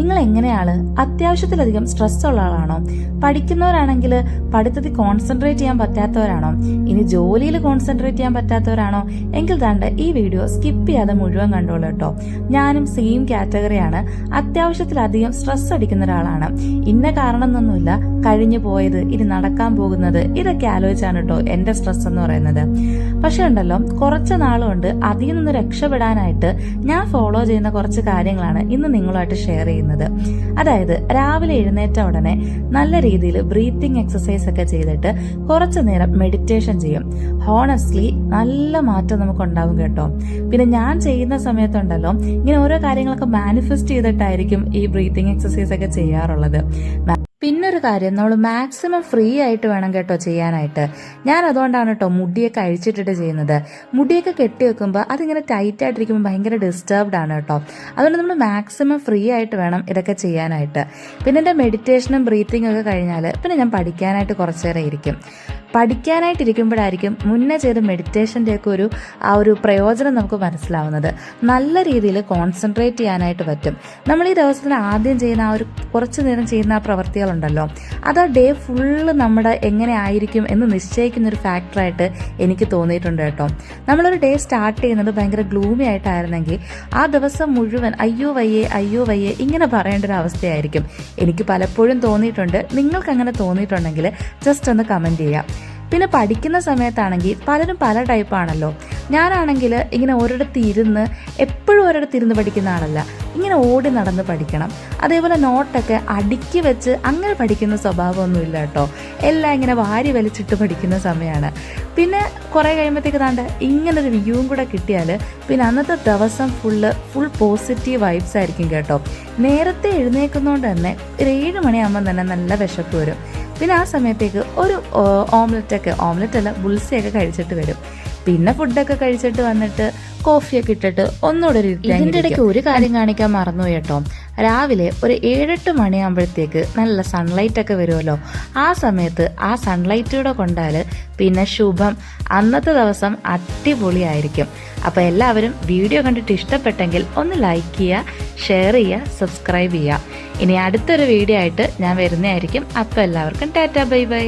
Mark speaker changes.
Speaker 1: നിങ്ങൾ എങ്ങനെയാണ് അത്യാവശ്യത്തിലധികം സ്ട്രെസ് ഉള്ള ആളാണോ പഠിക്കുന്നവരാണെങ്കിൽ പഠിത്തത്തിൽ കോൺസെൻട്രേറ്റ് ചെയ്യാൻ പറ്റാത്തവരാണോ? ഇനി ജോലിയിൽ കോൺസെൻട്രേറ്റ് ചെയ്യാൻ പറ്റാത്തവരാണോ? എങ്കിൽ താണ്ട് ഈ വീഡിയോ സ്കിപ്പ് ചെയ്യാതെ മുഴുവൻ കണ്ടോളൂ കേട്ടോ. ഞാനും സെയിം കാറ്റഗറിയാണ് അത്യാവശ്യത്തിലധികം സ്ട്രെസ് അടിക്കുന്ന ഒരാളാണ് ഇന്ന കാരണം എന്നൊന്നുമില്ല കഴിഞ്ഞു പോയത് ഇനി നടക്കാൻ പോകുന്നത് ഇതൊക്കെ ആലോചിച്ചാണ് കേട്ടോ എന്റെ സ്ട്രെസ് എന്ന് പറയുന്നത്. പക്ഷെ ഉണ്ടല്ലോ കുറച്ച് നാളുകൊണ്ട് അതിൽ നിന്ന് രക്ഷപ്പെടാനായിട്ട് ഞാൻ ഫോളോ ചെയ്യുന്ന കുറച്ച് കാര്യങ്ങളാണ് ഇന്ന് നിങ്ങളുമായിട്ട് ഷെയർ ചെയ്യുന്നത്. അതായത് രാവിലെ എഴുന്നേറ്റ ഉടനെ നല്ല രീതിയിൽ ബ്രീത്തിങ് എക്സസൈസ് ഒക്കെ ചെയ്തിട്ട് കുറച്ചു നേരം മെഡിറ്റേഷൻ ചെയ്യും. ഹോണസ്റ്റ്ലി നല്ല മാറ്റം നമുക്ക് ഉണ്ടാവും കേട്ടോ. പിന്നെ ഞാൻ ചെയ്യുന്ന സമയത്തുണ്ടല്ലോ ഇങ്ങനെ ഓരോ കാര്യങ്ങളൊക്കെ മാനിഫെസ്റ്റ് ചെയ്തിട്ടായിരിക്കും ഈ ബ്രീത്തിങ് എക്സസൈസ് ഒക്കെ ചെയ്യാറുള്ളത്. പിന്നൊരു കാര്യം നമ്മൾ മാക്സിമം ഫ്രീ ആയിട്ട് വേണം കേട്ടോ ചെയ്യാനായിട്ട്. ഞാൻ അതുകൊണ്ടാണ് കേട്ടോ മുടിയൊക്കെ അഴിച്ചിട്ടിട്ട് ചെയ്യുന്നത്. മുടിയൊക്കെ കെട്ടി വെക്കുമ്പോൾ അതിങ്ങനെ ടൈറ്റ് ആയിട്ടിരിക്കുമ്പോൾ ഭയങ്കര ഡിസ്റ്റർബ്ഡ് ആണ് കേട്ടോ അതുകൊണ്ട് നമ്മൾ മാക്സിമം ഫ്രീ ആയിട്ട് വേണം ഇതൊക്കെ ചെയ്യാനായിട്ട്. പിന്നെ എന്റെ മെഡിറ്റേഷനും ബ്രീത്തിങ്ങും ഒക്കെ കഴിഞ്ഞാൽ പിന്നെ ഞാൻ പഠിക്കാനായിട്ട് കുറച്ചേരെ ഇരിക്കും. പഠിക്കാനായിട്ട് ഇരിക്കുമ്പോഴായിരിക്കും മുന്നേ ചെയ്ത മെഡിറ്റേഷന്റെ ഒക്കെ ഒരു ആ ഒരു പ്രയോജനം നമുക്ക് മനസ്സിലാവുന്നത്. നല്ല രീതിയിൽ കോൺസെൻട്രേറ്റ് ചെയ്യാനായിട്ട് പറ്റും. നമ്മൾ ഈ ദിവസത്തിന് ആദ്യം ചെയ്യുന്ന ആ ഒരു കുറച്ച് നേരം ചെയ്യുന്ന ആ പ്രവർത്തികളുണ്ടല്ലോ. അത് ആ ഡേ ഫുള്ള് നമ്മുടെ എങ്ങനെ ആയിരിക്കും എന്ന് നിശ്ചയിക്കുന്ന ഒരു ഫാക്ടറായിട്ട് എനിക്ക് തോന്നിയിട്ടുണ്ട് കേട്ടോ. നമ്മളൊരു ഡേ സ്റ്റാർട്ട് ചെയ്യുന്നത് ഭയങ്കര ഗ്ലൂമി ആയിട്ടായിരുന്നെങ്കിൽ ആ ദിവസം മുഴുവൻ അയ്യോ വയ്യേ അയ്യോ വയ്യേ ഇങ്ങനെ പറയേണ്ട ഒരു അവസ്ഥയായിരിക്കും. എനിക്ക് പലപ്പോഴും തോന്നിയിട്ടുണ്ട്. നിങ്ങൾക്ക് അങ്ങനെ തോന്നിയിട്ടുണ്ടെങ്കിൽ ജസ്റ്റ് ഒന്ന് കമന്റ് ചെയ്യാം. പിന്നെ പഠിക്കുന്ന സമയത്താണെങ്കിൽ പലരും പല ടൈപ്പാണല്ലോ ഞാനാണെങ്കിൽ ഇങ്ങനെ ഒരിടത്ത് ഇരുന്ന് എപ്പോഴും ഒരിടത്ത് ഇരുന്ന് പഠിക്കുന്ന ആളല്ല. ഇങ്ങനെ ഓടി നടന്ന് പഠിക്കണം. അതേപോലെ നോട്ടൊക്കെ അടുക്കി വെച്ച് അങ്ങനെ പഠിക്കുന്ന സ്വഭാവമൊന്നുമില്ല കേട്ടോ. എല്ലാം ഇങ്ങനെ വാരി വലിച്ചിട്ട് പഠിക്കുന്ന സമയമാണ് പിന്നെ കുറേ കഴിയുമ്പോഴത്തേക്ക് താണ്ട് ഇങ്ങനൊരു വ്യൂവും കൂടെ കിട്ടിയാൽ പിന്നെ അന്നത്തെ ദിവസം ഫുള്ള് ഫുൾ പോസിറ്റീവ് വൈബ്സ് ആയിരിക്കും കേട്ടോ. നേരത്തെ എഴുന്നേൽക്കുന്നതുകൊണ്ട് തന്നെ ഒരു ഏഴ് മണിയാകുമ്പോൾ തന്നെ നല്ല വിശപ്പ് വരും. പിന്നെ ആ സമയത്തേക്ക് ഒരു ഓംലെറ്റ് ഒക്കെ ഓംലെറ്റ് അല്ല ബുൾസയൊക്കെ കഴിച്ചിട്ട് വരും. പിന്നെ ഫുഡൊക്കെ കഴിച്ചിട്ട് വന്നിട്ട് കോഫിയൊക്കെ ഇട്ടിട്ട് ഒന്നുകൂടെ ഒരു ഇതിന്റെ ഇടയ്ക്ക് ഒരു കാര്യം കാണിക്കാൻ മറന്നു കേട്ടോ. രാവിലെ ഒരു ഏഴെട്ട് മണിയാകുമ്പോഴത്തേക്ക് നല്ല സൺലൈറ്റൊക്കെ വരുമല്ലോ. ആ സമയത്ത് ആ സൺലൈറ്റൂടെ കൊണ്ടാൽ പിന്നെ ശുഭം. അന്നത്തെ ദിവസം അടിപൊളിയായിരിക്കും. അപ്പോൾ എല്ലാവരും വീഡിയോ കണ്ടിട്ട് ഇഷ്ടപ്പെട്ടെങ്കിൽ ഒന്ന് ലൈക്ക് ചെയ്യുക ഷെയർ ചെയ്യുക സബ്സ്ക്രൈബ് ചെയ്യുക. ഇനി അടുത്തൊരു വീഡിയോ ആയിട്ട് ഞാൻ വരുന്നതായിരിക്കും. അപ്പോൾ എല്ലാവർക്കും ടാറ്റ ബൈ ബൈ.